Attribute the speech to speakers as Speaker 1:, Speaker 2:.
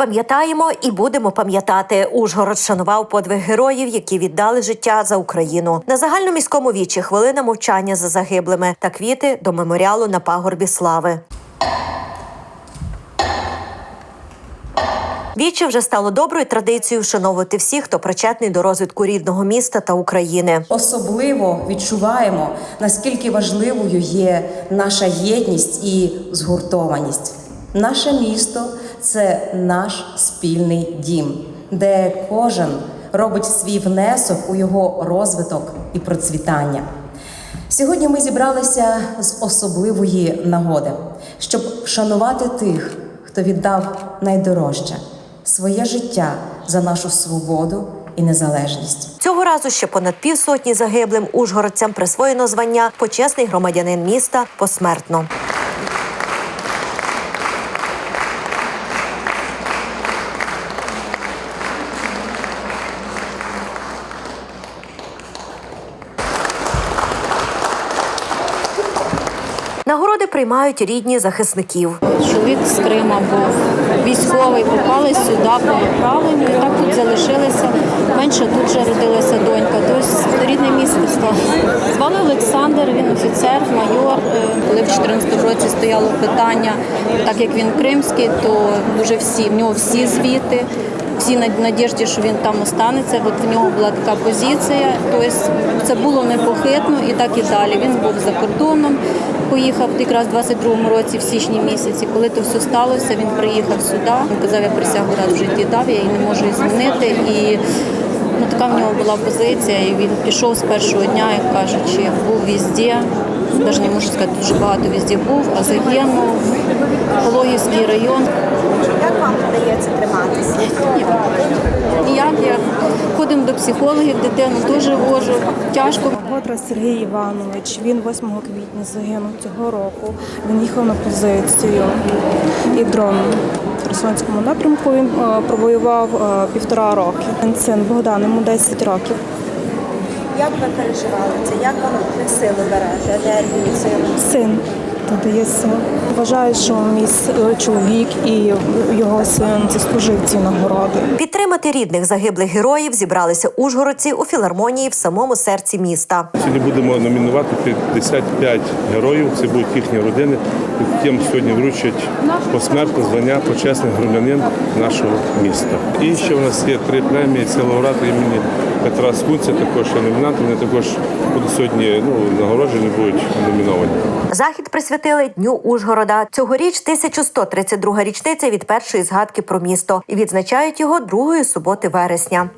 Speaker 1: Пам'ятаємо і будемо пам'ятати. Ужгород шанував подвиг героїв, які віддали життя за Україну. На загальноміському вічі хвилина мовчання за загиблими та квіти до меморіалу на пагорбі слави. Віче вже стало доброю традицією вшановувати всіх, хто причетний до розвитку рідного міста та України.
Speaker 2: Особливо відчуваємо, наскільки важливою є наша єдність і згуртованість. Наше місто це наш спільний дім, де кожен робить свій внесок у його розвиток і процвітання. Сьогодні ми зібралися з особливої нагоди, щоб вшанувати тих, хто віддав найдорожче своє життя за нашу свободу і незалежність.
Speaker 1: Цього разу ще понад півсотні загиблим ужгородцям присвоєно звання почесний громадянин міста посмертно. Нагороди приймають рідні захисників.
Speaker 3: Чоловік з Крима був військовий, попали сюди по направленню, так тут залишилися. Менше тут вже родилася донька. Тобто рідне місто стало. Звали Олександр, він офіцер, майор. Е, Коли в 2014 році стояло питання, так як він кримський, то дуже всі в нього всі звіти. Всі на надіжді, що він там останеться. От в нього була така позиція. Тобто це було непохитно і так і далі. Він був за кордоном, поїхав якраз в 22-му році, в січні місяці. Коли то все сталося, він приїхав сюди. Він казав, я присягу раз в житті дав, я її не можу її змінити. І ну, така в нього була позиція. І він пішов з першого дня, як кажучи, був везде. Навіть не можу сказати, дуже багато везде був, а загинув. Пологівський район.
Speaker 4: Як вам вдається триматися?
Speaker 3: Ніяк я ходимо до психологів, дитину теж вожу. Тяжко.
Speaker 5: Годра Сергій Іванович, він 8 квітня загинув цього року. Він їхав на позицію і дрон. Херсонському напрямку він е, провоював е, півтора роки. Син Богдан, йому 10 років.
Speaker 4: Як ви переживали це? Як вам сили берете, енергію, сили?
Speaker 5: Син додає сил. Вважаю, що мій е, чоловік і його син заслужив ці нагороди.
Speaker 1: Підтримати рідних загиблих героїв зібралися ужгородці у філармонії в самому серці міста.
Speaker 6: Сьогодні будемо номінувати 55 героїв. Це будуть їхні родини, яким сьогодні вручать посмертне звання почесних громадянин нашого міста. І ще в нас є три премії. Це лауреати імені Петра Скунця, також є номінанти. Вони також будуть сьогодні ну, нагороджені, будуть номіновані.
Speaker 1: Захід присвятили Дню Ужгорода. Цьогоріч 1132 річниця від першої згадки про місто і відзначають його другої суботи вересня.